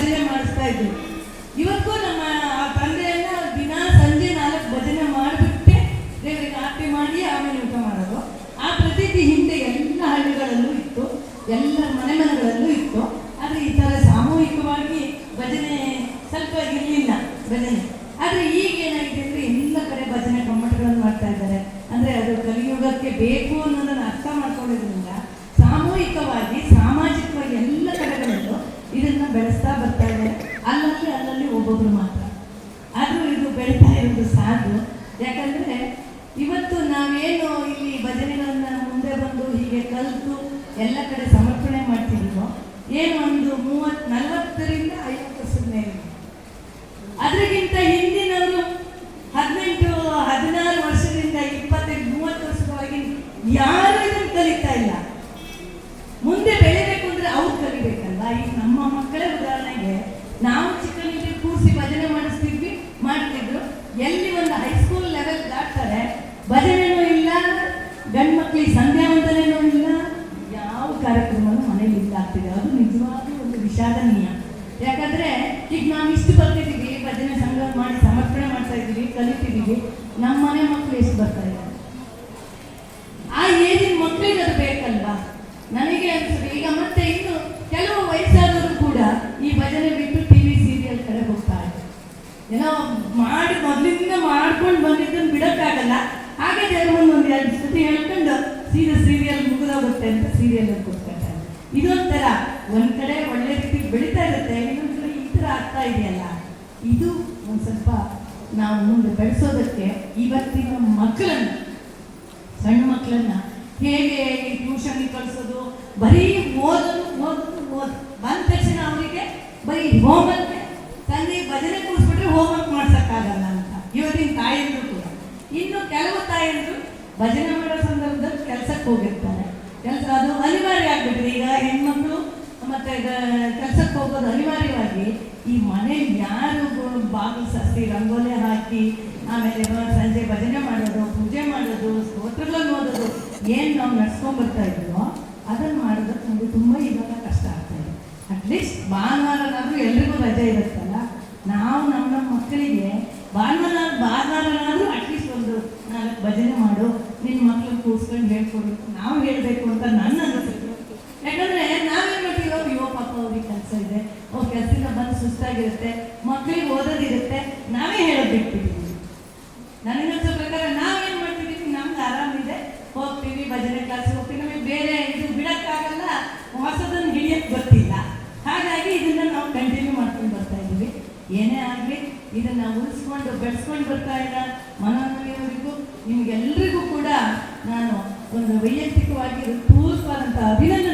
ಭಜನೆ ಮಾಡಿಸ್ತಾ ಇದ್ರು ಇವತ್ತು ನಮ್ಮ ಆ ತಂದೆಯನ್ನ ದಿನ ಸಂಜೆ ನಾಲ್ಕು ಭಜನೆ ಮಾಡಿಬಿಟ್ಟೆ. ದೇವರಿಗೆ ಆರತಿ ಮಾಡಿ, ಆಮೇಲೆ ಊಟ ಮಾಡೋದು. ಆ ಪ್ರತೀತಿ ಹಿಂದೆ ಎಲ್ಲ ಹಳ್ಳಿಗಳಲ್ಲೂ ಇತ್ತು, ಎಲ್ಲ ಮನೆ ಮನೆಗಳಲ್ಲೂ ಇತ್ತು. ಆದರೆ ಈ ಥರ ಸಾಮೂಹಿಕವಾಗಿ ಭಜನೆ ಸ್ವಲ್ಪ ಇರಲಿಲ್ಲ ಭಜನೆ. ಆದರೆ ಈಗ ಏನಾಗಿದೆ ಅಂದರೆ ಎಲ್ಲ ಕಡೆ ಭಜನೆ ಕಮ್ಮಟಗಳನ್ನು ಮಾಡ್ತಾ ಇದ್ದಾರೆ. ಅಂದರೆ ಅದು ಕಲಿಯುಗಕ್ಕೆ ಬೇಕು ಅನ್ನೋದನ್ನು ಅರ್ಥ ಮಾಡ್ಕೊಳ್ಳೋದ್ರಿಂದ ಸಾಮೂಹಿಕವಾಗಿ ಸಾಮಾಜಿಕವಾಗಿ ಎಲ್ಲ ಕಡೆಗಳಲ್ಲೂ ಇದನ್ನು ಬೆಳೆಸ್ತಾ ಬರ್ತಾ ಇದ್ದಾರೆ ಅಲ್ಲಲ್ಲಿ ಅಲ್ಲಲ್ಲಿ ಒಬ್ಬೊಬ್ರು ಮಾತ್ರ ಆದರೂ ಇದು ಬೆಳೀತಾ ಇರೋದು ಸಾಕು ಯಾಕಂದರೆ ಇವತ್ತು ನಾವೇನು ಇಲ್ಲಿ ಭಜನೆಗಳನ್ನ ಮುಂದೆ ಬಂದು ಹೀಗೆ ಕಲಿತು ಎಲ್ಲ ಕಡೆ ಸಮರ್ಪಣೆ ಮಾಡ್ತಿದ್ವೋ, ಏನು ಒಂದು ಮೂವತ್ ನಲವತ್ತರಿಂದ ಐವತ್ತು ಮೇಲೆ ಅದಕ್ಕಿಂತ ಹಿಂದಿನವರು ಹದಿನೆಂಟು, ಹದಿನಾರು ವರ್ಷದಿಂದ ಇಪ್ಪತ್ತೈದು ಮೂವತ್ತು ವರ್ಷವಾಗಿ ಯಾರು ಇದನ್ನು ಕಲಿತಾ ಇಲ್ಲ. ಮುಂದೆ ಬೆಳಿಬೇಕು ಅಂದ್ರೆ ಅವ್ರು ಕಲಿಬೇಕಲ್ಲ ಈಗ ನಮ್ಮ ಮಕ್ಕಳೇ ಗಂಡು ಮಕ್ಕಳಿಗೆ ಸಂಧ್ಯಾ ಅಂತಲೇ ನೋಡಿಲ್ಲ. ಯಾವ ಕಾರ್ಯಕ್ರಮನೂ ಮನೇಲಿ ಇಲ್ಲ ಆಗ್ತಿದೆ. ಅದು ನಿಜವಾಗ್ಲೂ ಒಂದು ವಿಷಾದನೀಯ. ಯಾಕಂದ್ರೆ, ಈಗ ನಾವು ಇಷ್ಟು ಬರ್ತಿದ್ದೀವಿ ಭಜನೆ, ಸಂಘ ಮಾಡಿ ಸಮರ್ಪಣೆ ಮಾಡ್ತಾ ಇದ್ದೀವಿ ಕಲಿತಿದ್ದೀವಿ ನಮ್ಮ ಮನೆ ಮಕ್ಕಳು ಎಷ್ಟು ಬರ್ತಾ ಇದ್ದಾರೆ ಆ ಏಜಿನ ಮಕ್ಕಳಿಗೆ ಅದು ಬೇಕಲ್ವಾ? ನನಗೆ ಅನ್ಸುತ್ತೆ. ಈಗ ಮತ್ತೆ ಇನ್ನು ಕೆಲವು ವಯಸ್ಸಾದವರು ಕೂಡ ಈ ಭಜನೆ ಬಿಟ್ಟು ಟಿವಿ ಸೀರಿಯಲ್ ಕಡೆ ಹೋಗ್ತಾ ಇದ್ದಾರೆ. ಏನೋ ಮಾಡಿ ಮೊದಲಿಂದ ಮಾಡ್ಕೊಂಡು ಬಂದಿದ್ದನ್ನು ಬಿಡೋಕ್ಕಾಗಲ್ಲ ಹಾಗೆ ದೇವ್ರ ಮುಂದೆ ಒಂದು ಎರಡು ಸತಿ ಹೇಳ್ಕೊಂಡು ಸೀದಾ ಸೀರಿಯಲ್ ಮುಗಿದೋಗುತ್ತೆ ಅಂತ ಸೀರಿಯಲ್ ಕೊಡ್ತಾರೆ ಇದೊಂಥರ ಒಂದ್ ಕಡೆ ಒಳ್ಳೆ ರೀತಿ ಬೆಳೀತಾ ಇರುತ್ತೆ, ಇನ್ನೊಂದ್ ಕಡೆ ಈ ಥರ ಆಗ್ತಾ ಇದೆಯಲ್ಲ. ಇದು ಒಂದು ಸ್ವಲ್ಪ ನಾವು ಮುಂದೆ ಬೆಳೆಸೋದಕ್ಕೆ ಇವತ್ತಿನ ಮಕ್ಕಳನ್ನ ಸಣ್ಣ ಮಕ್ಕಳನ್ನ ಹೇಗೆ ಈ ಟ್ಯೂಷನ್ಗೆ ಕಳಿಸೋದು, ಬರೀ ಓದೋದು ಓದೋದು ಓದ್ ಬಂದ ತಕ್ಷಣ ಅವರಿಗೆ ಬರೀ ಹೋಮ್ವರ್ಕ್ ತಂದೆ ಭಜನೆ ಕೂರಿಸ್ಬಿಟ್ರೆ ಹೋಮ್ವರ್ಕ್ ಮಾಡ್ಸೋಕ್ಕಾಗಲ್ಲ ಅಂತ. ಇವತ್ತಿನ ತಾಯಂದ್ರು ಕೂಡ. ಇನ್ನು ಕೆಲವು ತಾಯಂದ್ರು ಭಜನೆ ಮಾಡೋ ಹೋಗಿರ್ತಾರೆ. ಕೆಲಸ ಅದು ಅನಿವಾರ್ಯ ಆಗ್ಬಿಟ್ರೆ. ಈಗ ಹೆಣ್ಮಕ್ಳು ಮತ್ತೆ ಕೆಲಸಕ್ಕೆ ಹೋಗೋದು ಅನಿವಾರ್ಯವಾಗಿ ಈ ಮನೆ ಯಾರು ಬಾಗಿಲು ಸಸಿ ರಂಗೋಲೆ ಹಾಕಿ, ಆಮೇಲೆ ಸಂಜೆ ಭಜನೆ ಮಾಡೋದು, ಪೂಜೆ ಮಾಡೋದು, ಸ್ತೋತ್ರಗಳನ್ನು ಓದೋದು, ಏನು ನಾವು ನಡ್ಸ್ಕೊಂಡ್ ಬರ್ತಾ ಇದ್ವೋ ಅದನ್ನು ಮಾಡೋದಕ್ಕೆ ನಮಗೆ ತುಂಬ ಇವಾಗ ಕಷ್ಟ ಆಗ್ತಾ ಇದೆ. ಅಟ್ಲೀಸ್ಟ್ ಭಾನುವಾರನಾದರೂ ಎಲ್ರಿಗೂ ರಜೆ ಇರುತ್ತಲ್ಲ? ನಾವು ನಮ್ಮ ನಮ್ಮ ಮಕ್ಕಳಿಗೆ ಭಾನುವಾರ ಭಾನುವಾರನಾದರೂ ಅಟ್ಲೀಸ್ಟ್ ಒಂದು ನಾಲ್ಕು ಭಜನೆ ಮಾಡು ಕೂರಿಸ್ಕೊಂಡು ಹೇಳ್ಕೊಡ್ಬೇಕು ನಾವು ಹೇಳಬೇಕು ಅಂತ ನನ್ನ ಅನಿಸುತ್ತೆ ಯಾಕಂದ್ರೆ ನಾವೇನ್ ಮಾಡ್ತೀವಿ? ಯುವ ಪಾಪ ಅವ್ರಿಗೆ ಕೆಲಸ ಇದೆ. ಅವ್ರ ಕೆಲಸದಿಂದ ಬಂದು ಸುಸ್ತಾಗಿರುತ್ತೆ. ಮಕ್ಕಳಿಗೆ ಓದೋದಿರುತ್ತೆ ನಾವೇ ಹೇಳೋದು ಬಿಟ್ಬಿಟ್ಟಿದ್ದೀವಿ ಅನ್ಸೋ ಪ್ರಕಾರ ನಾವೇನ್ ಮಾಡ್ತಿದ್ದೀವಿ ನಮ್ಗೆ ಆರಾಮಿದೆ ಹೋಗ್ತೀವಿ, ಭಜನೆ ಕ್ಲಾಸ್ ಹೋಗ್ತೀವಿ. ನಮಗೆ ಬೇರೆ ಇದು ಬಿಡಕ್ಕಾಗಲ್ಲ. ಹೊಸದನ್ನು ಹಿಡಿಯಕ್ಕೆ ಗೊತ್ತಿಲ್ಲ. ಹಾಗಾಗಿ ಇದನ್ನ ನಾವು ಕಂಟಿನ್ಯೂ ಮಾಡ್ಕೊಂಡು ಬರ್ತಾ ಇದ್ದೀವಿ. ಏನೇ ಆಗಲಿ, ಇದನ್ನ ಉಳಿಸ್ಕೊಂಡು ಬೆಳೆಸ್ಕೊಂಡು ಬರ್ತಾ ಇಲ್ಲ ಮನೋನ್ವಯವರಿಗೂ ನಿಮ್ಗೆಲ್ರಿಗೂ ಕೂಡ ವೈಯಕ್ತಿಕವಾಗಿ ಪೂರ್ವವಾದಂತಹ ಅಭಿನಂದನೆ